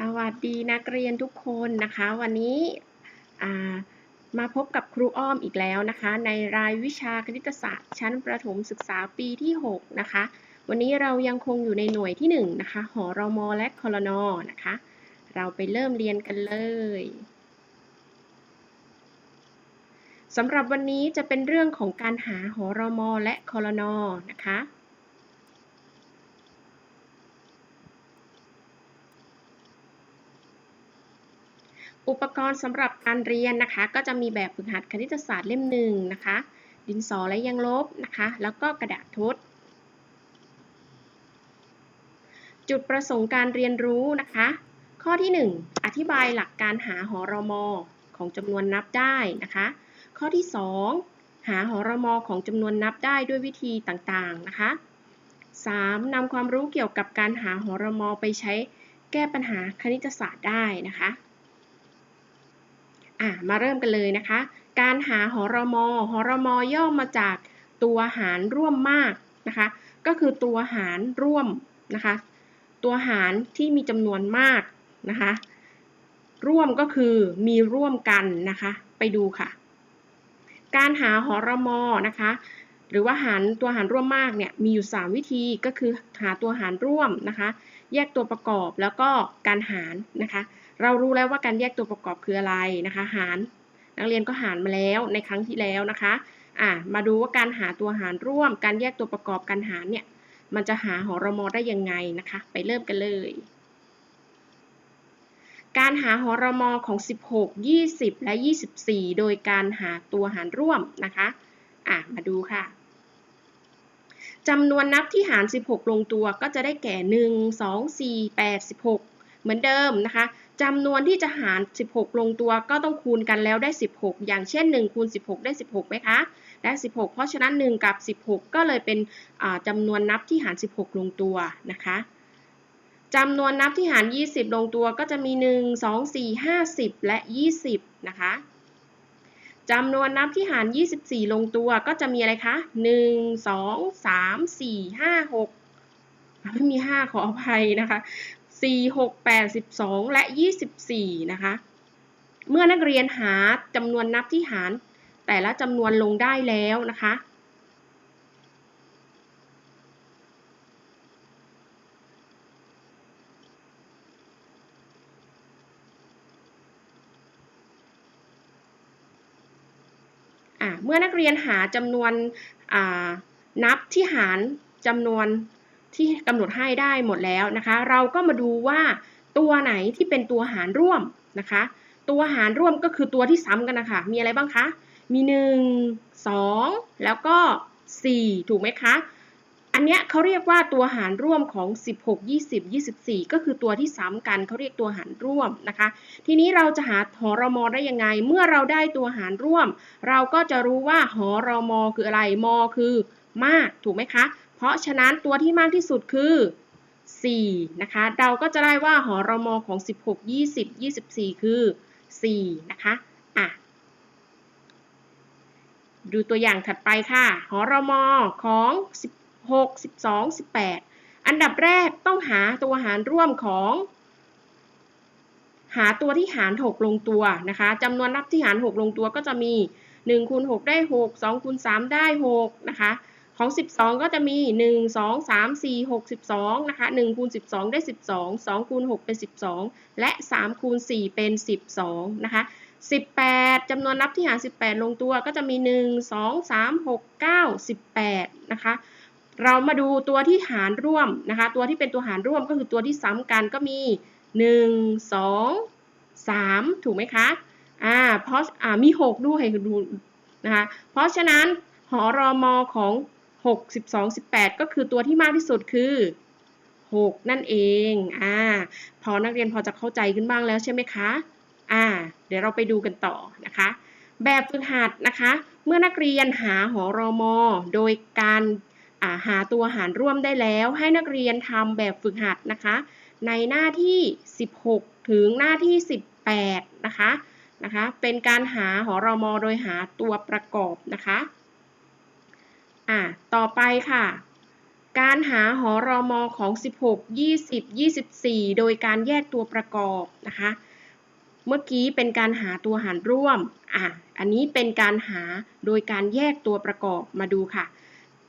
สวัสดีนักเรียนทุกคนนะคะ วันนี้มาพบกับครูอ้อมอีกแล้วนะคะ ในรายวิชาคณิตศาสตร์ ชั้นประถมศึกษาปีที่ 6 นะคะ วันนี้เรายังคงอยู่ในหน่วยที่ 1 นะคะ หอรอมอและคอรนอนะคะ เราไปเริ่มเรียนกันเลยสำหรับวันนี้จะเป็นเรื่องของการหาหอรอมอและคอรนอนะคะ อุปกรณ์สำหรับการเรียนนะคะ ก็จะมีแบบฝึกหัดคณิตศาสตร์เล่มหนึ่งนะคะ ดินสอและยังลบนะคะ แล้วก็กระดาษทด จุดประสงค์การเรียนรู้นะคะ ข้อที่ 1 อธิบายหลักการหาหอรมอของจำนวนนับได้นะคะ ข้อที่ 2 หาหอรมอของจำนวนนับได้ด้วยวิธีต่างๆนะคะ 3. นำความรู้เกี่ยวกับการหาหอรมอไปใช้แก้ปัญหาคณิตศาสตร์ได้นะคะ อะมาเริ่มกันเลยนะคะ การหาหอรมหอรมย่อมาจากตัวหารร่วมมากนะคะ ก็คือตัวหารร่วมนะคะ ตัวหารที่มีจำนวนมากนะคะ ร่วมก็คือมีร่วมกันนะคะ ไปดูค่ะ การหาหอรมนะคะ หรือว่าหารตัวหารร่วมมากเนี่ยมีอยู่ 3 วิธีก็คือหาตัวหารร่วมนะคะ แยกตัวประกอบแล้วก็การหารนะคะ เรารู้แล้วว่าการแยกตัวประกอบคืออะไรนะคะ หาร นักเรียนก็หารมาแล้วในครั้งที่แล้วนะคะอ่ามาดูว่าการหาตัวหารร่วม การแยกตัวประกอบการหารเนี่ยมันจะหาหอรมอได้ยังไงนะคะ ไปเริ่มกันเลย การหาหอรมอของ 16 20 และ 24 โดยการหาตัวหารร่วมนะคะอะมาดูค่ะจำนวนนับที่หาร 16 ลงตัวก็จะได้แก่ 1 2 4 8 16 เหมือนเดิมนะคะจำนวนที่จะหาร 16 ลงตัวก็ต้องคูณกันแล้วได้ 16 อย่างเช่น 1 คูณ 16 ได้ 16ไหมคะ ได้ 16 เพราะฉะนั้น 1 กับ 16 ก็เลยเป็นจำนวนนับที่หาร 16 ลงตัวนะคะจำนวนนับที่หาร 20 ลงตัวก็จะมี 1 2 4 50 และ 20 นะคะจำนวนนับที่หาร 24 ลงตัวก็จะมีอะไรคะ 1 2 3 4 5 6 ไม่มี 5 ขออภัยนะคะ 4 6 8 12 และ 24 นะคะ เมื่อนักเรียนหาจำนวนนับที่หาร แต่ละจำนวนลงได้แล้วนะคะ เมื่อนักเรียนหาจำนวนนับที่หารจำนวน ที่กำหนดให้ได้หมดแล้วนะคะ เราก็มาดูว่าตัวไหนที่เป็นตัวหารร่วมนะคะ ตัวหารร่วมก็คือตัวที่ซ้ำกันนะคะ มีอะไรบ้างคะ มี 1 2 แล้วก็ 4 ถูกไหมคะ อันเนี้ยเขาเรียกว่าตัวหารร่วมของ 16 20 24 ก็คือตัวที่ซ้ำกันเขาเรียกตัวหารร่วมนะคะ ทีนี้เราจะหาหอรมอได้ยังไง เมื่อเราได้ตัวหารร่วม เราก็จะรู้ว่าหอรมอคืออะไร มอคือมาก ถูกไหมคะ เพราะฉะนั้นตัวที่มากที่สุดคือ 4 นะคะ เราก็จะได้ว่าหอรมอของ 16 20 24 คือ 4 นะคะ อะ ดูตัวอย่างถัดไปค่ะ หอรมอของ 16 12 18 อันดับแรกต้องหาตัวหารร่วมของหาตัวที่หาร 6 ลงตัวนะคะจำนวนนับที่หาร 6 ลงตัวก็จะมี1คูณ6ได้ 6 2คูณ3ได้ 6 นะคะ ของ 12 ก็จะมี 1 2 3 4 6 12 นะคะ 1 คูณ 12 ได้ 12 2 คูณ 6 เป็น 12 และ 3 คูณ 4 เป็น 12 นะคะ 18จำนวนนับที่หาร 18 ลงตัวก็จะมี 1 2 3 6 9 18 นะคะ เรามาดูตัวที่หารร่วมนะคะ ตัวที่เป็นตัวหารร่วมก็คือตัวที่ซ้ำกันก็มี 1 2 3 ถูกไหมคะ อ่า เพราะ อ่า มี 6 ด้วยดูนะคะ เพราะฉะนั้นหอรอมอของ 6 12 18 ก็คือตัวที่มากที่สุดคือ 6 นั่นเองอ่าพอนักเรียนพอจะเข้าใจขึ้นบ้างแล้วใช่ไหมคะอ่าเดี๋ยวเราไปดูกันต่อนะคะ แบบฝึกหัดนะคะ เมื่อนักเรียนหาหอรอมอโดยการหาตัวหารร่วมได้แล้ว ให้นักเรียนทำแบบฝึกหัดนะคะ ในหน้าที่ 16 ถึงหน้าที่ 18 นะคะนะคะ เป็นการหาหอรอมอโดยหาตัวประกอบนะคะ อะต่อไปค่ะ การหาหอรอมอของ 16 20 24 โดยการแยกตัวประกอบนะคะ เมื่อกี้เป็นการหาตัวหารร่วมอะอันนี้เป็นการหาโดยการแยกตัวประกอบมาดูค่ะ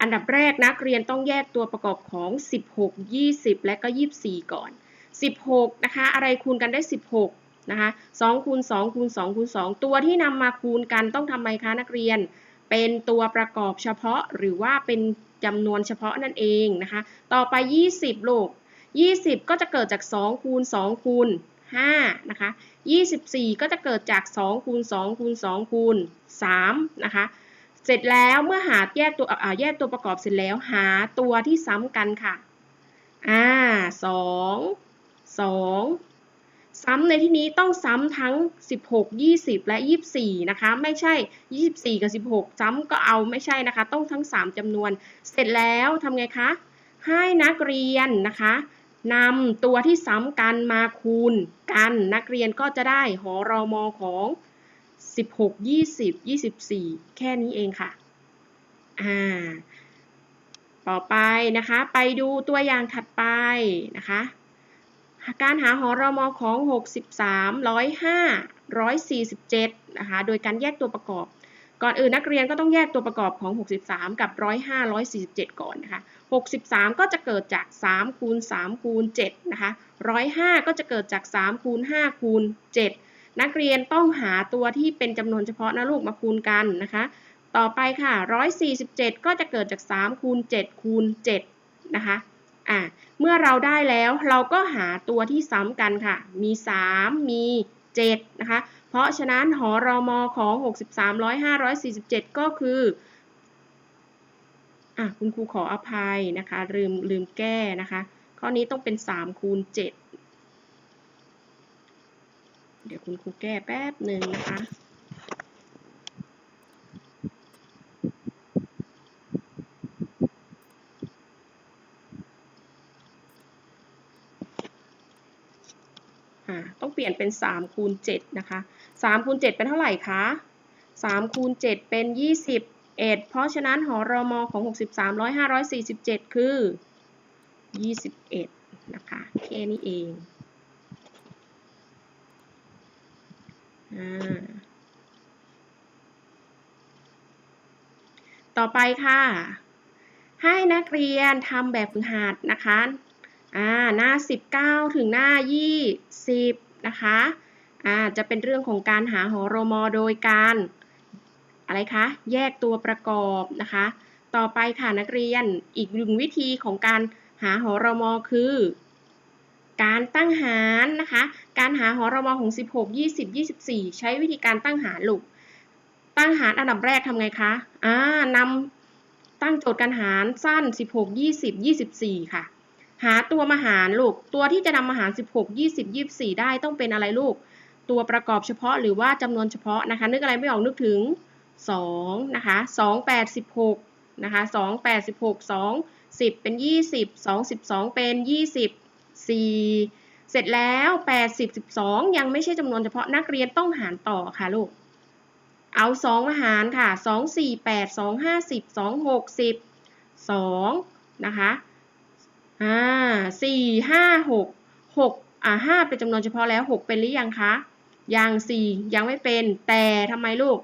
อันดับแรกนักเรียนต้องแยกตัวประกอบของ 16 20 และก็ 24 ก่อน 16 นะคะ อะไรคูณกันได้ 16นะคะ2คูณ2คูณ2คูณ2ตัวที่นำมาคูณกันต้องทำไมคะนักเรียน เป็นตัวประกอบเฉพาะหรือว่าเป็นจำนวนเฉพาะนั่นเองนะคะ ต่อไป 20ลูก20 ก็จะเกิดจาก 2 คูณ 2 คูณ 5 นะคะ 24 ก็จะเกิดจาก 2 คูณ 2 คูณ 2 คูณ 3 นะคะ เสร็จแล้วเมื่อหาแยกตัวแยกตัวประกอบเสร็จแล้วหาตัวที่ซ้ำกันค่ะ อ่าสองสอง ซ้ำในที่นี้ต้องซ้ำทั้ง 16 20 และ 24 นะคะ ไม่ใช่ 24 กับ 16 ซ้ำก็เอาไม่ใช่นะคะ ต้องทั้ง 3จำนวน เสร็จแล้วทำไงคะ ให้นักเรียนนะคะนำตัวที่ซ้ำกันมาคูณกัน นักเรียนก็จะได้หอรอมอของ 16 20 24 แค่นี้เองค่ะ อ่า ต่อไปนะคะ ไปดูตัวอย่างถัดไปนะคะ การหาหอรอมอของ 63 105 147 นะคะ โดยการแยกตัวประกอบ ก่อนอื่นนักเรียนก็ต้องแยกตัวประกอบของ 63 กับ 105 147 ก่อนนะคะ 63 ก็จะเกิดจาก 3 คูณ 3 คูณ 7 นะคะ 105 ก็จะเกิดจาก 3 คูณ 5 คูณ 7 นักเรียนต้องหาตัวที่เป็นจำนวนเฉพาะนะลูกมาคูณกันนะคะ ต่อไปค่ะ 147 ก็จะเกิดจาก 3 คูณ 7 คูณ 7 นะคะ อะเมื่อเราได้แล้วเราก็หาตัวที่ซ้ำกันค่ะ มี 3 มี 7 นะคะ เพราะฉะนั้นหอรอมอของ 63 105 147 ก็คืออะคุณครูขออภัยนะคะ ลืมลืมแก้นะคะ ข้อนี้ต้องเป็น 3 คูณ 7 เดี๋ยวคุณครูแก้แป๊บหนึ่งนะคะ ต้องเปลี่ยนเป็น3คูณ7นะคะ3คูณ7เป็นเท่าไหร่คะ3คูณ7เป็น 21 เพราะฉะนั้นหอรอมอของ 63 105 147 คือ 21 นะคะแค่นี้เองอต่อไปค่ะ ให้นักเรียนทำแบบฝึกหัดนะคะ อ่าหน้า 19 ถึงหน้า 20 นะคะอ่าจะเป็นเรื่องของการหาหอรมอโดยการอะไรคะ แยกตัวประกอบนะคะ ต่อไปค่ะนักเรียนอีกหนึ่งวิธีของการหาหอรมอคือ การตั้งหารนะคะ การหาหอรมอของ 16 20 24 ใช้วิธีการตั้งหารลูกตั้งหารอันดับแรกทำไงคะอ่านำตั้งโจทย์การหารสั้น 16 20 24 ค่ะ หาตัวมาหารลูก ตัวที่จะนำมาหาร 16 20 24 ได้ต้องเป็นอะไรลูก ตัวประกอบเฉพาะหรือว่าจำนวนเฉพาะนะคะ นึกอะไรไม่ออกนึกถึง 2 นะคะ 2 8 16 นะคะ 2 8 16 2 10 เป็น 20 2 12 เป็น24เสร็จแล้ว 80 12 ยังไม่ใช่จำนวนเฉพาะนักเรียนต้องหารต่อค่ะลูก เอา 2 มาหารค่ะ 2 4 8 2 5 10 2 6 10 2 นะคะ อ่าสี่ห้าหกหกอ่าห้าเป็นจำนวนเฉพาะแล้วหกเป็นหรือยังคะยังสี่ยังไม่เป็น แต่ทำไมลูก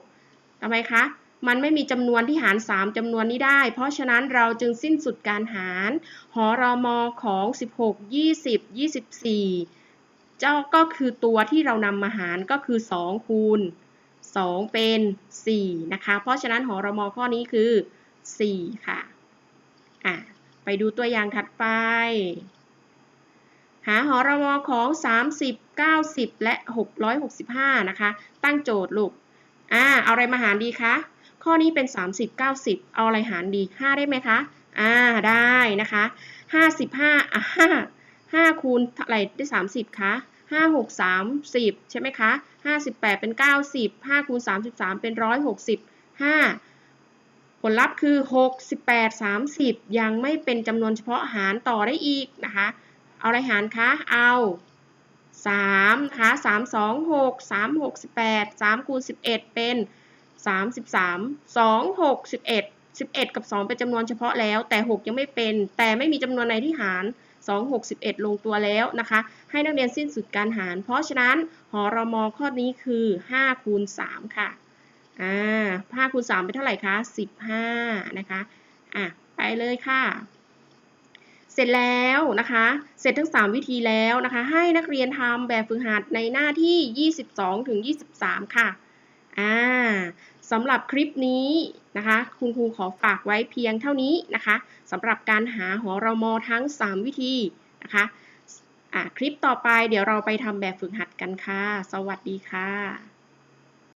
ทำไมคะมันไม่มีจำนวนที่หาร 3จำนวนนี้ได้ เพราะฉะนั้นเราจึงสิ้นสุดการหาร หอรอมอของ 16 20 24 เจ้าก็คือตัวที่เรานำมาหารก็คือ 2 คูณ 2 เป็น 4 นะคะ เพราะฉะนั้นหอรมอข้อนี้คือ 4 ค่ะ อะ ไปดูตัวอย่างถัดไป หาหอรมอของ 30 90 และ 665 นะคะ ตั้งโจทย์ลูก อ่า เอาอะไรมาหารดีคะ ข้อนี้เป็น 30 90 เอาอะไรหารดี 5 ได้ไหมคะ อ่า ได้นะคะ 55อะ5 5 คูณอะไรได้ 30 คะ5 6 30ใช่ไหมคะ58เป็น90 5คูณ33เป็น165 ผลลัพธ์คือ 68 30 ยังไม่เป็นจำนวนเฉพาะหารต่อได้อีกนะคะ เอาอะไรหารคะ เอา3นะคะ3 2 6 3 6 18 3คูณ11 เป็น 33 2 6 11 11 กับ 2 เป็นจำนวนเฉพาะแล้ว แต่ 6 ยังไม่เป็น แต่ไม่มีจำนวนไหนที่หาร 2 6 11 ลงตัวแล้วนะคะ ให้นักเรียนสิ้นสุดการหาร เพราะฉะนั้นหอรมอข้อนี้คือ 5 คูณ 3 ค่ะ อ่า5คูณ3เป็นเท่าไหร่คะ15นะคะอะไปเลยค่ะ เสร็จแล้วนะคะ เสร็จทั้ง 3 วิธีแล้วนะคะ ให้นักเรียนทำแบบฝึกหัดในหน้าที่ 22 ถึง 23 ค่ะอ่าสำหรับคลิปนี้นะคะ คุณครูขอฝากไว้เพียงเท่านี้นะคะสำหรับการหาหอรมอทั้ง 3 วิธีนะคะอ่าคลิปต่อไปเดี๋ยวเราไปทำแบบฝึกหัดกันค่ะ สวัสดีค่ะ